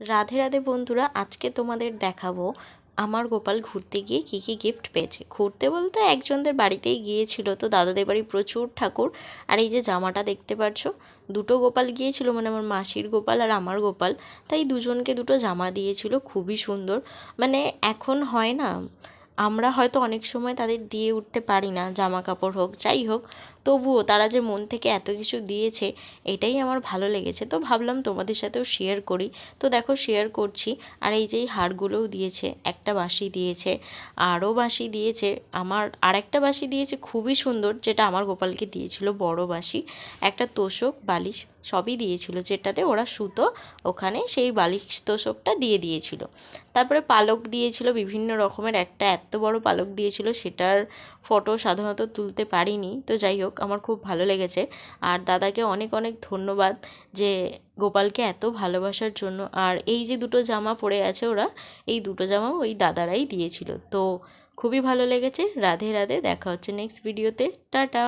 রাধে রাধে বন্ধুরা, আজকে তোমাদের দেখাবো আমার গোপাল ঘুরতে গিয়ে কী কী গিফট পেয়েছে। ঘুরতে বলতে একজনদের বাড়িতেই গিয়েছিল তো দাদাদের বাড়ি প্রচুর ঠাকুর। আর এই যে জামাটা দেখতে পাচ্ছ দুটো গোপাল গিয়েছিল মানে আমার মাসির গোপাল আর আমার গোপাল। তাই দুজনকে দুটো জামা দিয়েছিল, খুবই সুন্দর। মানে এখন হয় না আমরা হয়তো অনেক সময় তাদের দিয়ে উঠতে পারি না জামা কাপড় হোক, যাই হোক। তবুও তারা যে মন থেকে এত কিছু দিয়েছে, এটাই আমার ভালো লেগেছে। তো ভাবলাম তোমাদের সাথেও শেয়ার করি। তো দেখো শেয়ার করছি। আর এই যে হারগুলোও দিয়েছে, একটা বাঁশি দিয়েছে, আরও বাঁশি দিয়েছে। আমার আরেকটা বাঁশি দিয়েছে খুবই সুন্দর, যেটা আমার গোপালকে দিয়েছিল বড় বাঁশি। একটা তোষক বালিশ। সবই দিয়েছিল যেটাতে ওরা সুতো ওখানে সেই বালিশ তোষকটা দিয়ে দিয়েছিল। তারপরে পালক দিয়েছিল, বিভিন্ন রকমের একটা এত বড় পালক দিয়েছিল সেটার ফটো সাধারণত তুলতে পারিনি। তো যাই হোক, আমার খুব ভালো লেগেছে। আর দাদাকে অনেক অনেক ধন্যবাদ যে গোপালকে এত ভালোবাসার জন্য। আর এই যে দুটো জামা পরে আছে ওরা, এই দুটো জামা ওই দাদারাই দিয়েছিল। তো খুবই ভালো লেগেছে। রাধে রাধে, দেখা হচ্ছে নেক্সট ভিডিওতে টাটা!